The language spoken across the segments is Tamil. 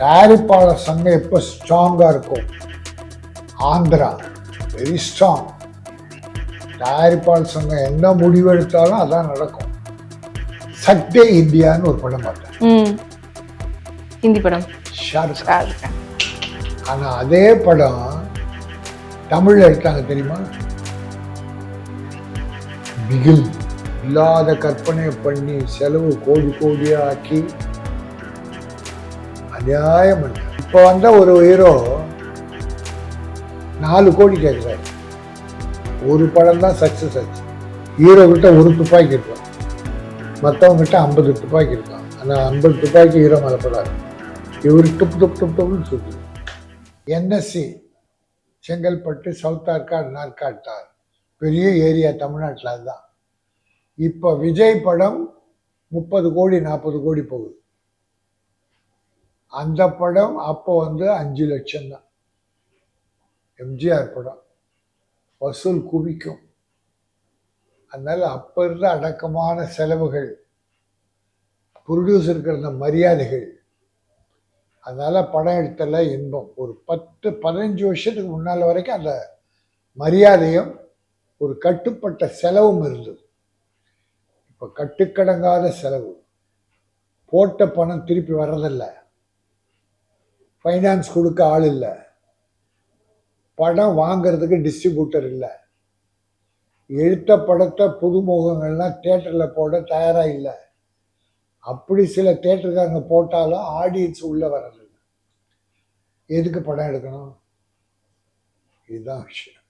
தயாரிப்பாளர் சங்கம் எப்போ ஸ்ட்ராங்காக இருக்கும் ஆந்திரா வெரி ஸ்ட்ராங் தயாரிப்பாளர் சங்கம் என்ன முடிவு எடுத்தாலும் அதான் நடக்கும். சக்தே இந்தியான்னு ஒரு படம் பார்த்தேன். ஹிந்தி படம். ஷாருக் கான். ஷாருக் கான். ஆனா அதே படம் தமிழ்ல எடுத்தாங்க தெரியுமா? பிகில் இல்லாத கற்பனை பண்ணி செலவு கோடி கோடியா ஆக்கி அநியாயம் பண்ண இப்போ வந்த ஒரு ஹீரோ நாலு கோடி கேட்குறாரு. ஒரு படம் தான் சக்ஸஸ் ஆச்சு. ஹீரோ கிட்ட ஒரு துப்பாக்கி இருக்கும். மற்றவங்க கிட்ட ஐம்பது துப்பாக்கி இருக்கான் ஆனால் ஐம்பது துப்பாக்கி ஹீரோ மலப்படாது இவர் டுப் டுப் டுப் டுப்னு சொல்லி என்எஸ்சி செங்கல்பட்டு சவுத் ஆர்காட் நாற்காட்டார் பெரிய ஏரியா தமிழ்நாட்டில் அதுதான். இப்போ விஜய் படம் முப்பது கோடி நாற்பது கோடி போகுது. அந்த படம் அப்போ வந்து அஞ்சு லட்சம் தான் எம்ஜிஆர் படம். வசூல் குவிக்கும். அதனால் அப்போ இருந்த அடக்கமான செலவுகள் ப்ரொடியூசருக்கு இருந்த மரியாதைகள் அதனால் படம் எடுத்தல இன்பம். ஒரு பத்து பதினஞ்சு வருஷத்துக்கு முன்னால் வரைக்கும் அந்த மரியாதையும் ஒரு கட்டுப்பட்ட செலவும் இருந்தது. இப்போ கட்டுக்கடங்காத செலவு. போட்ட பணம் திருப்பி வர்றதில்லை. ஃபைனான்ஸ் கொடுக்க ஆள் இல்லை. படம் வாங்குறதுக்கு டிஸ்ட்ரிபியூட்டர் இல்லை. எழுத்த படத்தை புதுமுகங்கள்லாம் தேட்டரில் போட தயாராக இல்லை. அப்படி சில தேட்டருக்காரங்க போட்டாலும் ஆடியன்ஸ் உள்ளே வர்றதில்லை எதுக்கு படம் எடுக்கணும்? இதுதான் விஷயம்.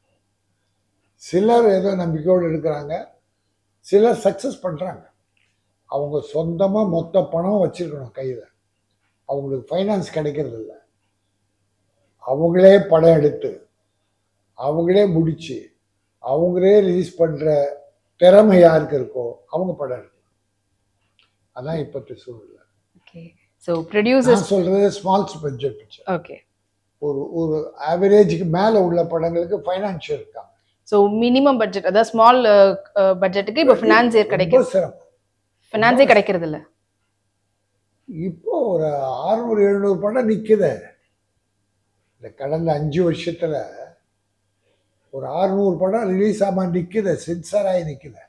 சிலர் ஏதோ நம்பிக்கையோடு எடுக்கிறாங்க. சிலர் சக்ஸஸ் பண்ணுறாங்க அவங்க சொந்தமாக மொத்த பணம் வச்சுருக்கணும் கையில். அவங்களுக்கு ஃபைனான்ஸ் கிடைக்கிறதில்ல அவங்களே படம் எடுத்து அவங்களே முடிச்சு அவங்களே ரிலீஸ் பண்ணுற திறமை யாருக்கு இருக்கோ அவங்க படம் எடுக்கலாம் அதான் இப்போத்த சூழ்நிலை. ஓகே ஸோ ப்ரொடியூசர்ஸ் நான் சொல்றது ஸ்மால் பட்ஜெட் பிக்சர் ஓகே ஒரு ஒரு ஆவரேஜுக்கு மேலே உள்ள படங்களுக்கு ஃபைனான்ஷியல் இருக்காங்க ஸோ மினிமம் பட்ஜெட் அதாவது ஸ்மால் பட்ஜெட்டுக்கு இப்போ ஃபினான்ஸே ரொம்ப கிடைக்கும் சிரமம். ஃபினான்ஸே கிடைக்கிறது இல்ல இப்போ ஒரு அறுநூறு எழுநூறு படம் நிக்குதே. இந்த கடந்த அஞ்சு வருஷத்துல ஒரு அறுநூறு படம் ரிலீஸ் ஆகாம நிக்குது சென்சார் ஆகி நிக்குது.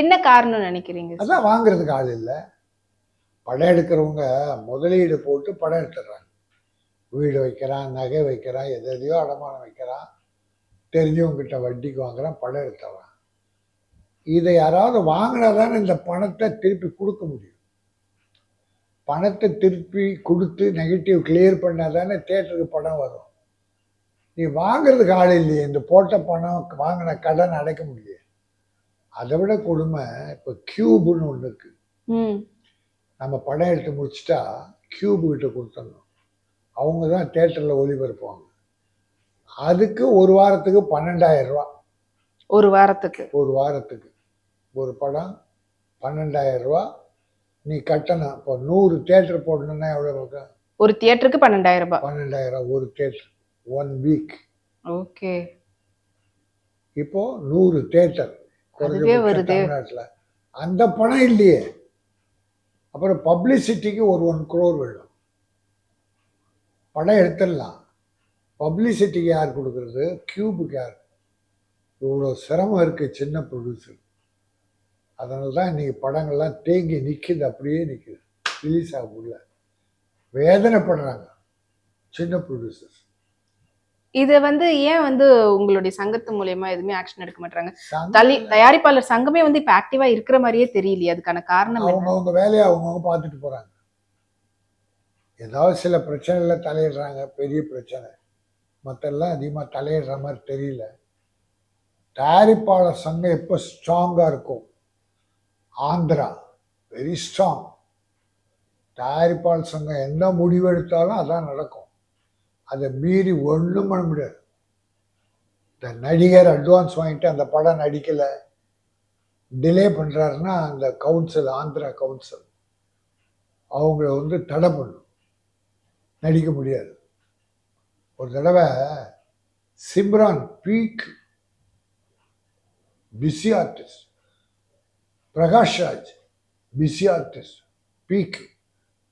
என்ன காரணம் நினைக்கிறீங்க? அதான் வாங்குறதுக்கு ஆள் இல்லை. படம் எடுக்கிறவங்க முதலீடு போட்டு படம் எடுத்துடுறாங்க. வீடு வைக்கிறான் நகை வைக்கிறான் எது எதையோ அடமானம் வைக்கிறான். தெரிஞ்சவங்ககிட்ட வட்டிக்கு வாங்குறான் படம் எடுத்துறான் இதை யாராவது வாங்கினா தானே இந்த பணத்தை திருப்பி கொடுக்க முடியும். பணத்தை திருப்பி கொடுத்து நெகட்டிவ் கிளியர் பண்ணால் தானே தேட்டருக்கு படம் வரும். நீ வாங்குறதுக்கு ஆள் இல்லையே. இந்த போட்ட பணம் வாங்கின கடன் அடைக்க முடியும் அதை விட கொடுமை இப்போ கியூப்னு ஒன்று இருக்கு. நம்ம படம் எடுத்து முடிச்சிட்டா கியூப் கிட்ட கொடுத்துடணும். அவங்க தான் தேட்டரில் ஒளிபரப்புவாங்க. அதுக்கு ஒரு வாரத்துக்கு பன்னெண்டாயிரம் ரூபா. ஒரு வாரத்துக்கு. ஒரு வாரத்துக்கு. ஒரு படம் பன்னெண்டாயிரம் ரூபா. நீ கட்டணும். இப்போ நூறு தேட்டர் போடணுன்னா எவ்வளோ இருக்கும் ஒரு தியேட்டருக்கு பன்னெண்டாயிரம் ரூபாய். பன்னெண்டாயிரம் ஒரு தேட்டர் ஒன் வீக் ஓகே. இப்போ நூறு தேட்டர். தமிழ்நாட்டில். அந்த பணம் இல்லையே. அப்புறம் பப்ளிசிட்டிக்கு ஒரு ஒன் குரோர் வேணும் படம் எடுத்துடலாம். பப்ளிசிட்டிக்கு யார் கொடுக்கறது? கியூபுக்கு யார்? இவ்வளோ சிரமம் இருக்குது சின்ன ப்ரொடியூசர் அதனால தான் இன்றைக்கி படங்கள்லாம் தேங்கி நிற்கிது அப்படியே நிற்கிது ரிலீஸ் ஆக முடியல வேதனைப்படுறாங்க சின்ன ப்ரொடியூசர்ஸ் இத வந்து ஏன் வந்து உங்களுடைய சங்கத்து மூலியமா எதுவுமே ஆக்ஷன் எடுக்க மாட்டாங்க தலி தயாரிப்பாளர் சங்கமே வந்து இப்ப ஆக்டிவா இருக்கிற மாதிரியே தெரியலையே அதுக்கான காரணம் அவங்கவுங்க வேலையை அவங்கவுங்க பார்த்துட்டு போகிறாங்க ஏதாவது சில பிரச்சனைல தலையிடுறாங்க பெரிய பிரச்சனை. மற்றெல்லாம் அதிகமாக தலையிடுற மாதிரி தெரியல. தயாரிப்பாளர் சங்கம் எப்போ ஸ்ட்ராங்காக இருக்கும் ஆந்திரா வெரி ஸ்ட்ராங் தயாரிப்பாளர் சங்கம் என்ன முடிவெடுத்தாலும் அதான் நடக்கும். அதை மீறி ஒன்றும் பண்ண முடியாது. இந்த நடிகர் அட்வான்ஸ் வாங்கிட்டு அந்த படம் நடிக்கலை. டிலே பண்ணுறாருன்னா அந்த கவுன்சில் ஆந்திரா கவுன்சில் அவங்கள வந்து தடை பண்ணும். நடிக்க முடியாது. ஒரு தடவை Simran peak busy artist Prakash Raj busy artist peak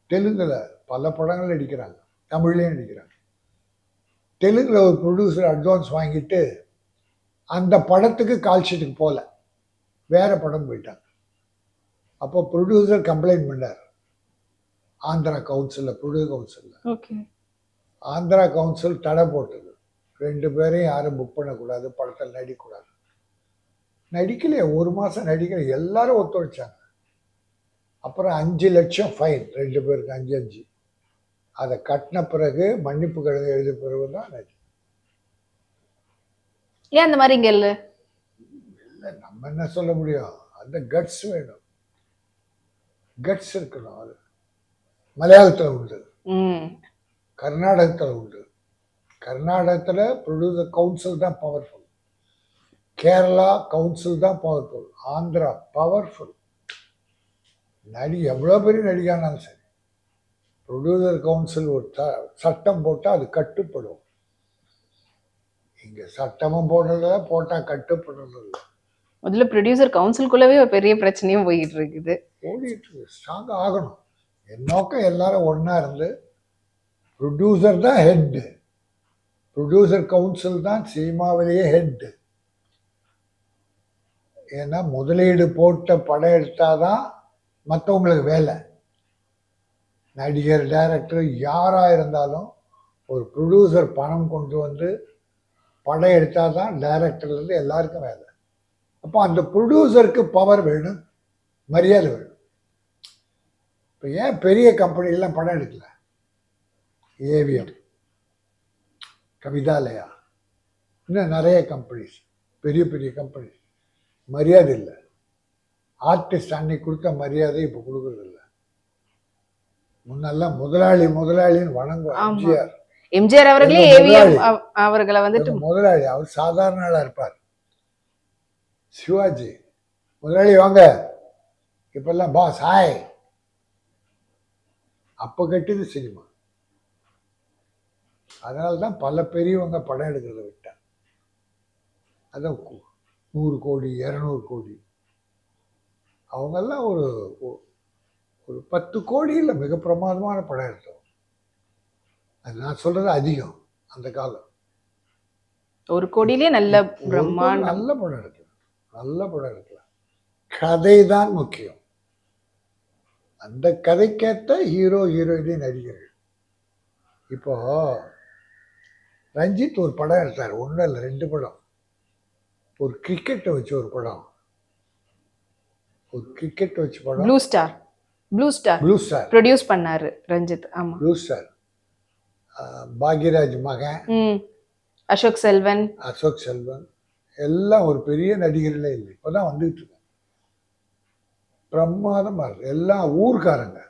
தெலுங்கில் பல படங்கள் நடிக்கிறாங்க. தமிழ்லேயும் நடிக்கிறாங்க. தெலுங்குல ஒரு ப்ரொடியூசர் அட்வான்ஸ் வாங்கிட்டு அந்த படத்துக்கு கால் ஷீட்டுக்கு போகல வேற படம் போயிட்டாங்க. அப்போ ப்ரொடியூசர் கம்ப்ளைண்ட் பண்ணார். ஆந்திரா கவுன்சிலில் ப்ரொடியூசர் கவுன்சிலில் ஓகே. ஆந்திரா கவுன்சில் தடை போட்டது. ரெண்டு பேரையும் யாரும் புக் பண்ணக்கூடாது படத்தில் நடிக்கக்கூடாது. நடிக்கலையே ஒரு மாதம் நடிக்கல எல்லாரும் ஒத்துழைச்சாங்க. அப்புறம் அஞ்சு லட்சம் ஃபைன் ரெண்டு பேருக்கு அஞ்சு அஞ்சு. அதை கட்டின பிறகு மன்னிப்பு கடிதம் எழுதிய பிறகு தான் ஏன் அந்த மாதிரி இங்க இல்ல? இல்லை நம்ம என்ன சொல்ல முடியும்? அந்த கட்ஸ் வேணும். கட்ஸ் இருக்கணும் அது. மலையாளத்தில் உண்டு. கர்நாடகத்தில் உண்டு. கர்நாடகத்தில் ப்ரொடியூசர் கவுன்சில் தான் பவர்ஃபுல் கேரளா கவுன்சில் தான் பவர்ஃபுல் ஆந்திரா பவர்ஃபுல் நடி எவ்வளோ பெரிய நடிகானாலும் சரி. ப்ரொடியூசர் கவுன்சில் ஒரு த சட்டம் போட்டால் அது கட்டுப்படும். இங்கே சட்டமும் போடுறதில்ல போட்டால் கட்டுப்படுறதில்ல முதல்ல ப்ரொடியூசர் கவுன்சிலுக்குள்ளவே ஒரு பெரிய பிரச்சனையும் போயிட்டு இருக்குது ஓடிட்டு ஸ்ட்ராங் ஆகணும். என் நோக்கம் எல்லாரும் ஒன்றா இருந்து ப்ரொடியூசர் தான் ஹெட்டு ப்ரொடியூசர் கவுன்சில் தான் சினிமாவிலேயே ஹெட்டு ஏன்னா முதலீடு போட்ட படம் எடுத்தாதான் மற்றவங்களுக்கு வேலை. நடிகர் டைரக்டர் யாராக இருந்தாலும் ஒரு ப்ரொடியூசர் பணம் கொண்டு வந்து படம் எடுத்தால் தான் டைரக்டர்லேருந்து எல்லாருக்கும் வேலை. அப்போ அந்த ப்ரொடியூசருக்கு பவர் வேணும் மரியாதை வேணும். இப்போ ஏன் பெரிய கம்பெனிகள்லாம் படம் எடுக்கல? ஏவிஎம் கவிதாலயா இன்னும் நிறைய கம்பெனிஸ் பெரிய பெரிய கம்பெனிஸ் மரியாதை இல்லை. ஆர்டிஸ்ட் அன்னைக்கு கொடுத்த மரியாதை இப்போ கொடுக்குறதில்ல. முன்னெல்லாம் முதலாளி முதலாளின்னு வணங்குவோம். எம்ஜிஆர். எம்ஜிஆர் அவர்களே ஏவிஎம்? அவர்களை வந்துட்டு முதலாளி அவர் சாதாரண ஆளா இருப்பார். சிவாஜி முதலாளி வாங்க. இப்பெல்லாம் பாஸ் ஹாய் அப்போ கட்டியது சினிமா. அதனால தான் பல பெரியவங்க படம் எடுக்கிறத விட்டாங்க. அதான் நூறு கோடி இரநூறு கோடி. அவங்கெல்லாம் ஒரு ஒரு பத்து கோடியில் மிக பிரமாதமான படம் எடுத்தோம். அது நான் சொல்றது அதிகம் அந்த காலம். ஒரு கோடியிலேயே நல்ல நல்ல படம் எடுக்கலாம். நல்ல படம் எடுக்கலாம். கதை தான் முக்கியம். அந்த கதைக்கேற்ற ஹீரோ ஹீரோயினி நடிகர்கள். இப்போ ரஞ்சித் ஒரு படம் எடுத்தார். ஒன்றும் இல்லை ரெண்டு படம். ஒரு கிரிக்கெட்டை வச்சு ஒரு படம். ஒரு கிரிக்கெட் வச்சு படம். Blue star blue star blue star produce பண்ணாரு ரஞ்சித். ஆமா. ப்ளூ ஸ்டார் பாக்யராஜ் மகன். அசோக் செல்வன். அசோக் செல்வன். எல்லாம் ஒரு பெரிய நடிகர்களே இல்லை. இப்போதான் வந்துட்டு இருக்காங்க. பிரமாதமா இருக்கு. எல்லாம் ஊர்க்காரங்க.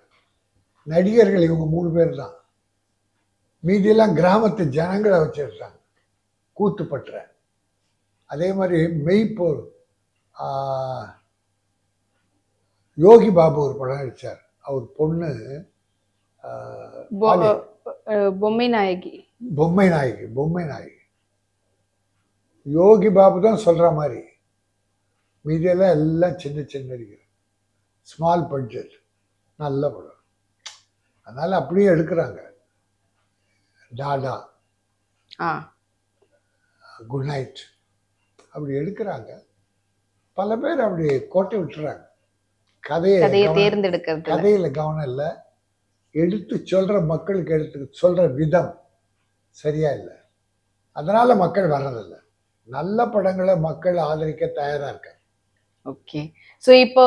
நடிகர்கள் இவங்க மூணு பேர் தான். மீதியெல்லாம் கிராமத்து ஜனங்களை வச்சிருக்காங்க கூத்துப்பற்ற அதே மாதிரி மெய்ப்போர். யோகி பாபு ஒரு படம் நடிச்சார். அவர் பொண்ணு பொம்மை நாயகி. பொம்மை நாயகி பொம்மை நாயகி. யோகி பாபு தான் சொல்ற மாதிரி. மீதியெல்லாம் எல்லாம் சின்ன சின்ன நடிகர். ஸ்மால் பட்ஜெட் நல்ல படம். அதனால அப்படியே எடுக்கிறாங்க. டாடா. Good night. அப்படி எடுக்கிறாங்க. பல பேர் அப்படி கோட்டை விட்டுறாங்க. கதையை கதையை தேர்ந்தெடுக்கிறது கதையில கவனம் இல்லை. எடுத்து சொல்ற மக்களுக்கு எடுத்து சொல்ற விதம் சரியா இல்லை. அதனால மக்கள் வர்றதில்லை. நல்ல படங்களை மக்கள் ஆதரிக்க தயாரா இருக்காங்க. ஓகே. ஸோ இப்போ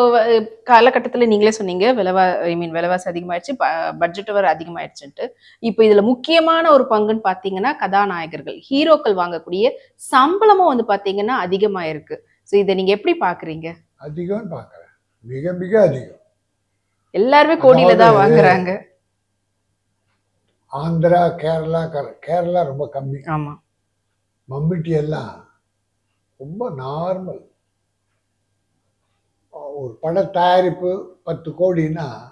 காலகட்டத்துல நீங்களே சொன்னீங்க விலைவா ஐ மீன் விலைவாசி அதிகமாயிடுச்சு பட்ஜெட் வர அதிகமாயிடுச்சுன்ட்டு. இப்போ இதுல முக்கியமான ஒரு பங்குன்னு பாத்தீங்கன்னா கதாநாயகர்கள். ஹீரோக்கள் வாங்கக்கூடிய சம்பளமும் வந்து பாத்தீங்கன்னா அதிகமாயிருக்கு. ஸோ இதை நீங்க எப்படி பாக்குறீங்க? அதிகம்னு பார்க்குறேன் மிக மிக அதிகம். எல்லாருமே கோடியில தான் வாங்குறாங்க. ஆந்திரா கேரளா கர- கேரளா ரொம்ப கம்மி. ஆமா. மம்மிட்டி எல்லாம் ரொம்ப நார்மல். ஒரு பட தயாரிப்பு பத்து கோடின்னா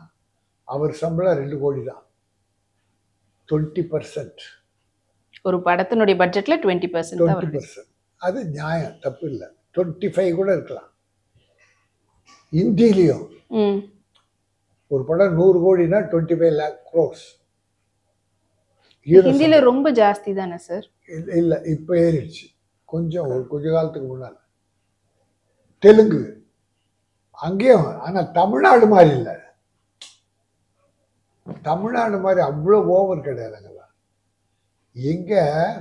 அவர் சம்பளம் ரெண்டு கோடி தான். Twenty percent. ஒரு படத்தினுடைய பட்ஜெட்ல டுவெண்ட்டி பர்சன்ட் டுவெண்ட்டி பர்சன்ட். அது நியாயம் தப்பு இல்லை. டுவெண்ட்டி ஃபைவ் கூட இருக்கலாம். இந்தியிலையும் ஒரு படம் நூறு கோடினா twenty five lakh gross hero ஹிந்தில ரொம்ப ஜாஸ்தி தானே சார்? இல்ல- இல்ல இப்ப ஏறிடுச்சு. கொஞ்சம் ஒரு கொஞ்ச காலத்துக்கு முன்னால். தெலுங்கு. அங்கேயும் ஆனா தமிழ்நாடு மாதிரி இல்லை. தமிழ்நாடு மாதிரி அவ்வளோ ஓவர் கிடையாதுங்களா எங்க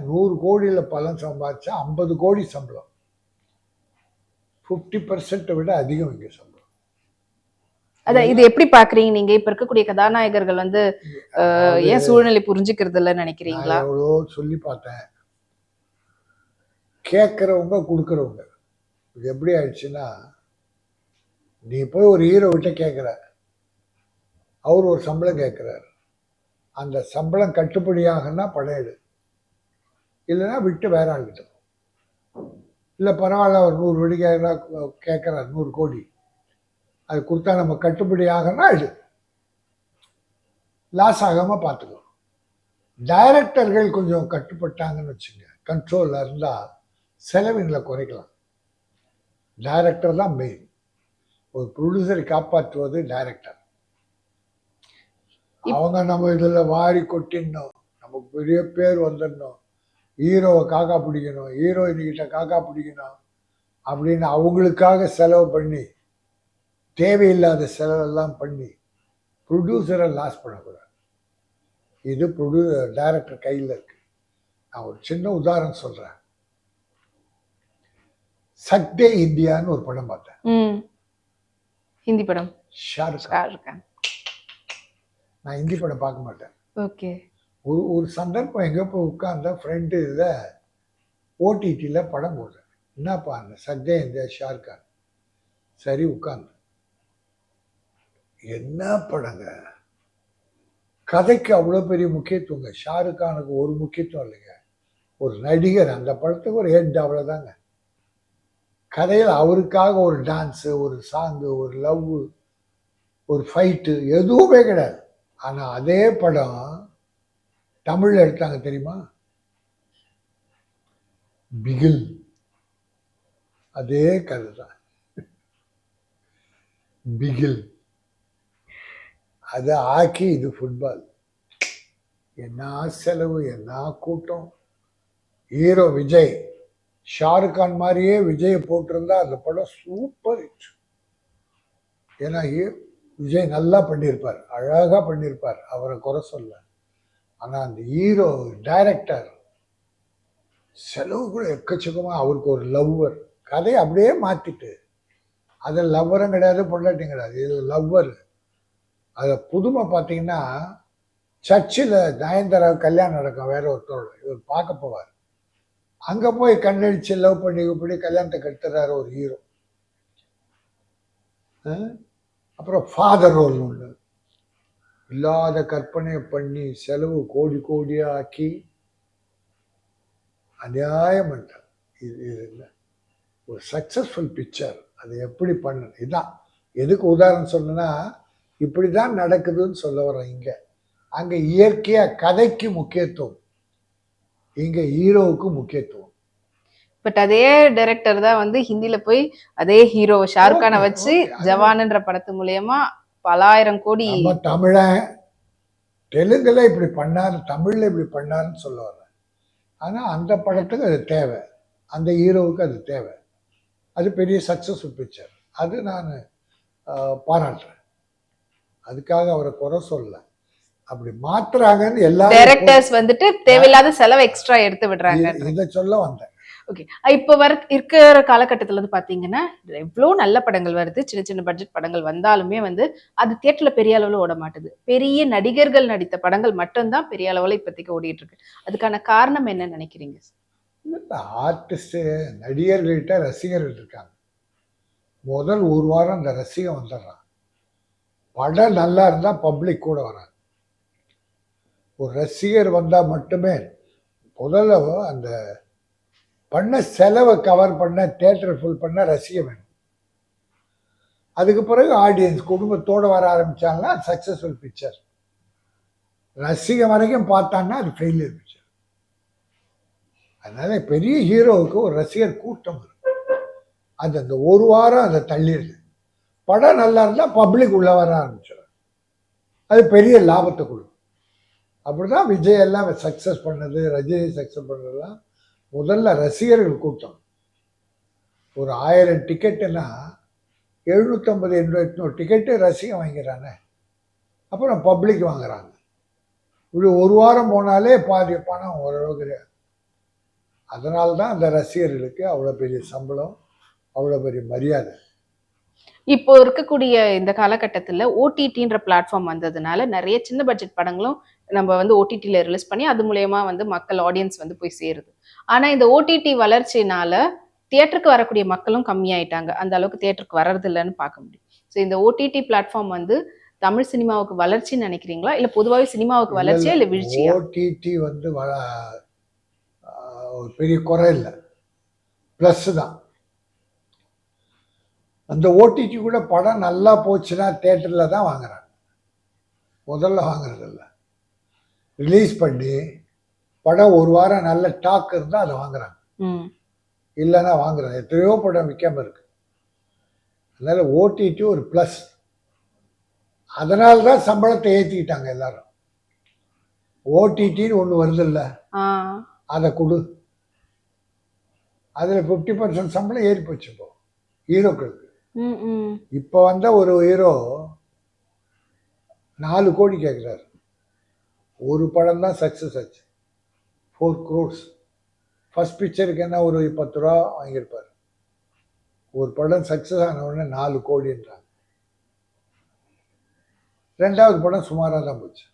நூறு கோடியில பலன் சம்பாதிச்சா ஐம்பது கோடி சம்பளம். ஃபிஃப்டி பர்சன்ட்டை விட அதிகம் இங்க சம்பளம். அதான் இது எப்படி பாக்குறீங்க நீங்க? இப்ப இருக்கக்கூடிய கதாநாயகர்கள் வந்து ஏன் சூழ்நிலை புரிஞ்சுக்கிறது இல்லைன்னு நினைக்கிறீங்களா? நான் எவ்வளோ சொல்லி பார்த்தேன். கேட்குறவங்க கொடுக்குறவங்க. இது எப்படி ஆயிடுச்சுன்னா நீ போய் ஒரு ஹீரோ கிட்ட கேட்குற அவர் ஒரு சம்பளம் கேட்குறாரு அந்த சம்பளம் கட்டுப்படியாகனா படம் எடு இல்லைன்னா விட்டு வேற ஆள்கிட்ட. இல்லை பரவாயில்ல ஒரு நூறு கேட்குறா கேட்குறாரு நூறு கோடி. அது கொடுத்தா நம்ம கட்டுப்படி ஆகனா எடு. லாஸ் ஆகாமல் பார்த்துக்கோ. டைரக்டர்கள் கொஞ்சம் கட்டுப்பட்டாங்கன்னு வச்சுங்க. கண்ட்ரோலில் இருந்தால் செலவினில் குறைக்கலாம். டைரக்டர் தான் மெயின் ஒரு ப்ரொடியூசரை காப்பாற்றுவது டைரக்டர் அவங்க நம்ம இதில் வாரி கொட்டிடணும். நமக்கு பெரிய பேர் வந்துடணும். ஹீரோவை காக்கா பிடிக்கணும். ஹீரோயின்கிட்ட காக்கா பிடிக்கணும். அப்படின்னு அவங்களுக்காக செலவு பண்ணி தேவையில்லாத செலவெல்லாம் பண்ணி ப்ரொடியூசரை லாஸ் பண்ணக்கூடாது. இது ப்ரொடியூ டைரக்டர் கையில் இருக்கு. நான் ஒரு சின்ன உதாரணம் சொல்கிறேன் சக்தே இந்தியான்னு ஒரு படம் பார்த்தேன். ஹிந்தி படம். ஷாருக் நான் ஹிந்தி படம் பார்க்க மாட்டேன். ஓகே. ஒரு ஒரு சந்தர்ப்பம் எங்கே போய் உட்கார்ந்தா ஃப்ரெண்டு இதில் ஓடிடியில் படம் போடுறேன். என்னப்பா அந்த சக்தே இந்தியா ஷாருக் சரி உட்கார்ந்து. என்ன படங்க? கதைக்கு அவ்வளோ பெரிய முக்கியத்துவங்க. ஷாருக் கானுக்கு ஒரு முக்கியத்துவம் இல்லைங்க. ஒரு நடிகர் அந்த படத்துக்கு ஒரு ஹெட் அவ்வளோதாங்க கதையில் அவருக்காக ஒரு டான்ஸு ஒரு சாங்கு ஒரு லவ் ஒரு ஃபைட்டு எதுவுமே கிடையாது. ஆனால் அதே படம் தமிழில் எடுத்தாங்க தெரியுமா? பிகில். அதே கதை தான் பிகில். அதை ஆக்கி இது ஃபுட்பால் என்ன செலவு என்ன கூட்டம்? ஹீரோ விஜய் ஷாருக் கான் மாதிரியே விஜயை போட்டிருந்தா அந்த படம் சூப்பர் ஹிட் ஏன்னா விஜய் நல்லா பண்ணியிருப்பார் அழகாக பண்ணியிருப்பார் அவரை குறை சொல்ல. ஆனால் அந்த ஹீரோ டைரக்டர் செலவு கூட எக்கச்சக்கமாக அவருக்கு ஒரு லவ்வர் கதையை அப்படியே மாற்றிட்டு அது லவ்வரும் கிடையாது பொண்டாட்டியும் கிடையாது. இது லவ்வர் அதில் புதுமை பார்த்தீங்கன்னா சர்ச்சில் நயன்தாரா கல்யாணம் நடக்கும் வேற ஒருத்தரோட. இவர் பார்க்க போவார். அங்கே போய் கண்ணடிச்சு லவ் பண்ணி இப்படி கல்யாணத்தை கெடுத்துறாரு ஒரு ஹீரோ அப்புறம் ஃபாதர் ரோல் ஒன்று இல்லாத கற்பனையை பண்ணி செலவு கோடி கோடியாக ஆக்கி அநியாயம் பண்ணிட்டார் இது இது இல்லை. ஒரு சக்ஸஸ்ஃபுல் பிக்சர் அது எப்படி பண்ண இதான் எதுக்கு உதாரணம் சொன்னேன்னா இப்படி தான் நடக்குதுன்னு சொல்ல வரேன் இங்கே. அங்கே இயற்கையாக கதைக்கு முக்கியத்துவம். இங்கே ஹீரோவுக்கு முக்கியத்துவம். பட் அதே டைரக்டர் தான் வந்து ஹிந்தில போய் அதே ஹீரோ ஷாருக் கானை Okay, வச்சு ஜவான்ன்ற படத்து மூலியமா பலாயிரம் கோடி தமிழன் தெலுங்குல இப்படி பண்ணாரு தமிழ்ல இப்படி பண்ணாருன்னு சொல்ல வர்றேன். ஆனா அந்த படத்துக்கு அது தேவை. அந்த ஹீரோவுக்கு அது தேவை. அது பெரிய சக்சஸ்ஃபுல் பிக்சர் அது நான் பாராட்டுறேன். அதுக்காக அவரை குறை சொல்லல அப்படி மாத்துறாங்கன்னு எல்லாரும் டைரக்டர்ஸ் வந்துட்டு தேவையில்லாத செலவு எக்ஸ்ட்ரா எடுத்து விடுறாங்க. இதை சொல்ல வந்தேன். ஓகே இப்போ வர இருக்கிற காலகட்டத்துல வந்து பாத்தீங்கன்னா எவ்வளோ நல்ல படங்கள் வருது. சின்ன சின்ன பட்ஜெட் படங்கள் வந்தாலுமே வந்து அது தியேட்டர்ல பெரிய அளவுல ஓட மாட்டுது. பெரிய நடிகர்கள் நடித்த படங்கள் மட்டும்தான் பெரிய அளவுல இப்போதைக்கு ஓடிட்டு இருக்கு. அதுக்கான காரணம் என்ன நினைக்கிறீங்க? ஆர்டிஸ்ட்டு நடிகர்கள்கிட்ட ரசிகர்கள் இருக்காங்க. முதல் ஒரு வாரம் அந்த ரசிகன் வந்துடுறான். படம் நல்லா இருந்தால் பப்ளிக் கூட வராது. ஒரு ரசிகர் வந்தால் மட்டுமே முதல்ல அந்த பண்ண செலவை கவர் பண்ண தேட்டர் ஃபுல் பண்ண ரசிகம் வேணும். அதுக்கு பிறகு ஆடியன்ஸ் குடும்பத்தோடு வர ஆரம்பித்தாங்கன்னா சக்ஸஸ்ஃபுல் பிக்சர் ரசிகம் வரைக்கும் பார்த்தான்னா அது ஃபெயிலியர் பிக்சர் அதனால பெரிய ஹீரோவுக்கு ஒரு ரசிகர் கூட்டம் இருக்கு அது அந்த ஒரு வாரம் அதை தள்ளிடுது. படம் நல்லா இருந்தால் பப்ளிக் உள்ள வர ஆரம்பிச்சிடும் அது பெரிய லாபத்தை கொடுக்கும். அப்படி தான் விஜய் எல்லாம் சக்ஸஸ் பண்ணது ரஜினி சக்ஸஸ் பண்ணதெல்லாம் முதல்ல ரசிகர்கள் கூட்டம். ஒரு ஆயிரம் டிக்கெட்டுன்னா எழுநூற்றம்பது எண்ணூறு எட்நூறு டிக்கெட்டு ரசிகன் வாங்கிறானே அப்புறம் பப்ளிக் வாங்குறாங்க. இப்படி ஒரு வாரம் போனாலே பாதி பணம் ஓரளவுக்கு அதனால தான் அந்த ரசிகர்களுக்கு அவ்வளோ பெரிய சம்பளம் அவ்வளோ பெரிய மரியாதை. இப்போ இருக்கக்கூடிய இந்த காலகட்டத்துல ஓடிடின்ற பிளாட்ஃபார்ம் வந்ததுனால நிறைய சின்ன பட்ஜெட் படங்களும் நம்ம வந்து ஓடிடில ரிலீஸ் பண்ணி அது மூலயமா வந்து மக்கள் ஆடியன்ஸ் வந்து போய் சேருது. ஆனா இந்த ஓடிடி வளர்ச்சினால தியேட்டருக்கு வரக்கூடிய மக்களும் கம்மியாயிட்டாங்க. அந்த அளவுக்கு தியேட்டருக்கு வர்றது இல்லைன்னு பார்க்க முடியும். ஸோ இந்த ஓடிடி பிளாட்ஃபார்ம் வந்து தமிழ் சினிமாவுக்கு வளர்ச்சின்னு நினைக்கிறீங்களா? இல்ல பொதுவாகவே சினிமாவுக்கு வளர்ச்சியா இல்ல வீழ்ச்சியா? ஓடிடி வந்து ஒரு பெரிய குறை இல்லை. ப்ளஸ் தான். அந்த ஓடிடி கூட படம் நல்லா போச்சுன்னா தேட்டரில் தான் வாங்குறாங்க. முதல்ல வாங்குறது இல்ல ரிலீஸ் பண்ணி படம் ஒரு வாரம் நல்ல டாக் இருந்தால் அதை வாங்குறாங்க. இல்லைன்னா வாங்குறாங்க. எத்தனையோ படம் விற்காம இருக்கு. அதனால ஓடிடி ஒரு ப்ளஸ் அதனால தான் சம்பளத்தை ஏற்றிக்கிட்டாங்க எல்லாரும். ஓடிடின்னு ஒன்று வருதில்ல. அதை கொடு. அதில் ஃபிஃப்டி பர்சன்ட் சம்பளம் ஏறி போச்சு இப்போ. ஹீரோக்களுக்கு. இப்போ வந்த ஒரு ஹீரோ நாலு கோடி கேட்குறாரு ஒரு படம் தான் சக்ஸஸ் ஆச்சு. ஃபோர் க்ரோர்ஸ் ஃபஸ்ட் பிக்சருக்கு என்ன ஒரு பத்து ரூபா வாங்கியிருப்பார். ஒரு படம் சக்ஸஸ் ஆன உடனே நாலு கோடின்றாங்க. ரெண்டாவது படம் சுமாராக தான் போச்சு.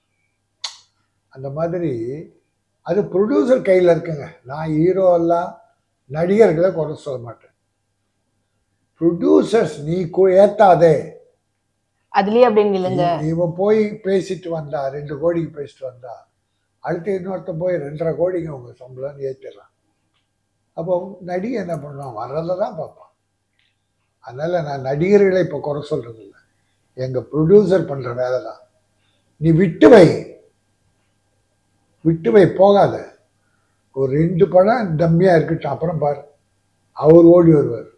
அந்த மாதிரி அது ப்ரொடியூசர் கையில் இருக்குங்க. நான் ஹீரோ எல்லாம் நடிகர்களை குறை சொல்ல மாட்டேன். ப்ரொடியூசர்ஸ் நீ ஏத்தாதே. அதுலயே அப்படின்னு இல்லைங்க இவன் போய் பேசிட்டு வந்தா ரெண்டு கோடிக்கு பேசிட்டு வந்தா அடுத்து இன்னொருத்தன் போய் ரெண்டரை கோடிக்கு உங்க சம்பளம்னு ஏற்றிடலாம் அப்போ நடிகை என்ன பண்ணுவான்? வர்றதை தான் பார்ப்பான். அதனால நான் நடிகர்களை இப்போ குறை சொல்றது இல்லை எங்க ப்ரொடியூசர் பண்ற வேலை தான். நீ விட்டு வை. விட்டு வை போகாத. ஒரு ரெண்டு படம் டம்மியா இருக்கட்டும். அப்புறம் பாரு. அவர் ஓடி வருவார்.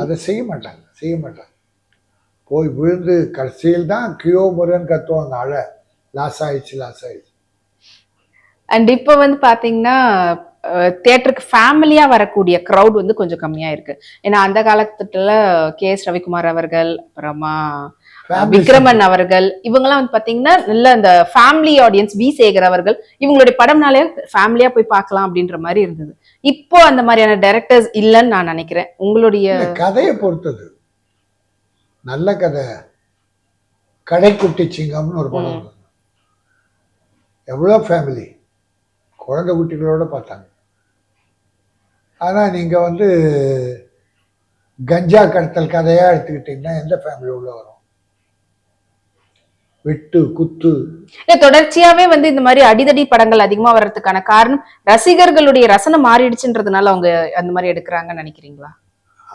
அதை செய்ய மாட்டாங்க செய்ய மாட்டாங்க. போய் விழுந்து கடைசியில் தான் கியோ முருகன் கத்துவாங்க அழ. லாஸ் ஆயிடுச்சு லாஸ் ஆயிடுச்சு. அண்ட் இப்போ வந்து பார்த்தீங்கன்னா தேட்டருக்கு ஃபேமிலியாக வரக்கூடிய க்ரௌட் வந்து கொஞ்சம் கம்மியாக இருக்குது ஏன்னா அந்த காலத்தில் கே எஸ் ரவிக்குமார் அவர்கள் அப்புறமா விக்ரமன் அவர்கள் இவங்கெல்லாம் வந்து பாத்தீங்கன்னா நல்ல அந்த ஃபேமிலி ஆடியன்ஸ் வி சேகர் அவர்கள் இவங்களுடைய படம்னாலே ஃபேமிலியா போய் பார்க்கலாம் அப்படின்ற மாதிரி இருந்தது. இப்போ அந்த மாதிரியான டைரக்டர்ஸ் இல்லைன்னு நான் நினைக்கிறேன். உங்களுடைய இந்த கதையை பொறுத்தது. நல்ல கதை. கடைக்குட்டி சிங்கம்னு ஒரு படம். எவ்வளோ ஃபேமிலி குழந்தை குட்டிகளோட பார்த்தாங்க. ஆனால் நீங்கள் வந்து கஞ்சா கடத்தல் கதையாக எடுத்துக்கிட்டிங்கன்னா எந்த ஃபேமிலி உள்ள வரும்? வெட்டு குத்து. தொடர்ச்சியாவே வந்து இந்த மாதிரி அடிதடி படங்கள் அதிகமா வர்றதுக்கான காரணம் ரசிகர்களுடைய ரசனை மாறிடுச்சுன்றதுனால அவங்க அந்த மாதிரி எடுக்கிறாங்கன்னு நினைக்கிறீங்களா?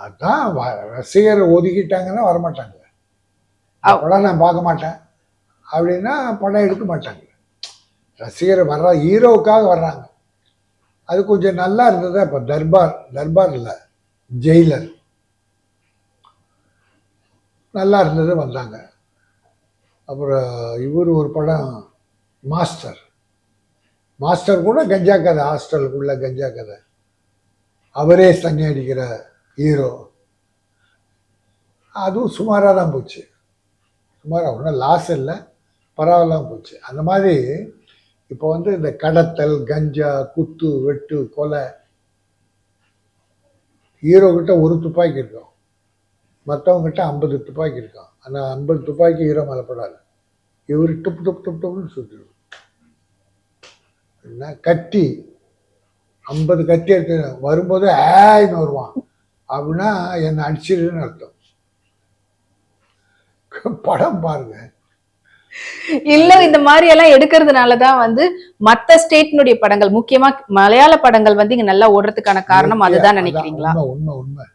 அதான் ரசிகர் ஒதுக்கிட்டாங்கன்னா வரமாட்டாங்க. இந்த அவ்- படம் நான் பார்க்க மாட்டேன். அப்படின்னா படம் எடுக்க மாட்டாங்க. ரசிகர் வர்ற ஹீரோவுக்காக வர்றாங்க. அது கொஞ்சம் நல்லா இருந்தது இப்போ தர்பார் தர்பார் இல்லை ஜெயிலர். நல்லா இருந்தது வந்தாங்க. அப்புறம் இவர் ஒரு படம் மாஸ்டர் மாஸ்டர் கூட கஞ்சா கதை ஹாஸ்டலுக்குள்ள கஞ்சா கதை. அவரே தண்ணி அடிக்கிற ஹீரோ அதுவும் சுமாராக தான் போச்சு. சுமாராக ஒன்றும் லாஸ் இல்லை பரவாயில்லாம் போச்சு. அந்த மாதிரி இப்போ வந்து இந்த கடத்தல் கஞ்சா குத்து வெட்டு கொலை ஹீரோ கிட்ட ஒரு துப்பாக்கி இருக்கும். மற்றவங்க கிட்ட ஐம்பது துப்பாக்கி இருக்கும். ஆனால் ஐம்பது துப்பாக்கி ஹீரோ மேலே படாது. இவர் டுப் டுப் டுப் டுப்னு சுற்றிடும் என்ன கத்தி? ஐம்பது கத்தி எடுத்து வரும்போது ஏன்னு வருவான். அப்படின்னா என்னை அடிச்சிருன்னு அர்த்தம். படம் பாருங்க. இல்ல இந்த மாதிரி எல்லாம் எடுக்கிறதுனாலதான் வந்து மத்த ஸ்டேட்னுடைய படங்கள் முக்கியமா மலையாள படங்கள் வந்து இங்க நல்லா ஓடுறதுக்கான காரணம் அதுதான் நினைக்கிறீங்களா? உண்மை உண்மை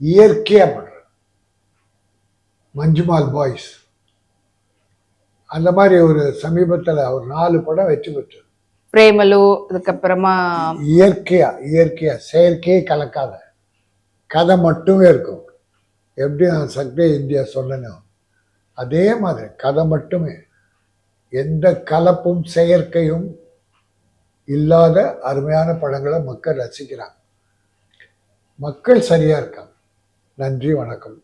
இயற்கையா பண்ற மஞ்சுமால் பாய்ஸ். அந்த மாதிரி ஒரு சமீபத்துல ஒரு நாலு படம் வெற்றி பெற்றது பிரேமலு அதுக்கப்புறமா இயற்கையா இயற்கையா செயற்கையே கலக்காத. கதை மட்டுமே இருக்கும். எப்படி நான் சக்தி இந்தியா சொன்னனோ அதே மாதிரி கதை மட்டுமே. எந்த கலப்பும் செயற்கையும் இல்லாத அருமையான படங்களை மக்கள் ரசிக்கிறாங்க. மக்கள் சரியா இருக்காங்க. நன்றி வணக்கம்.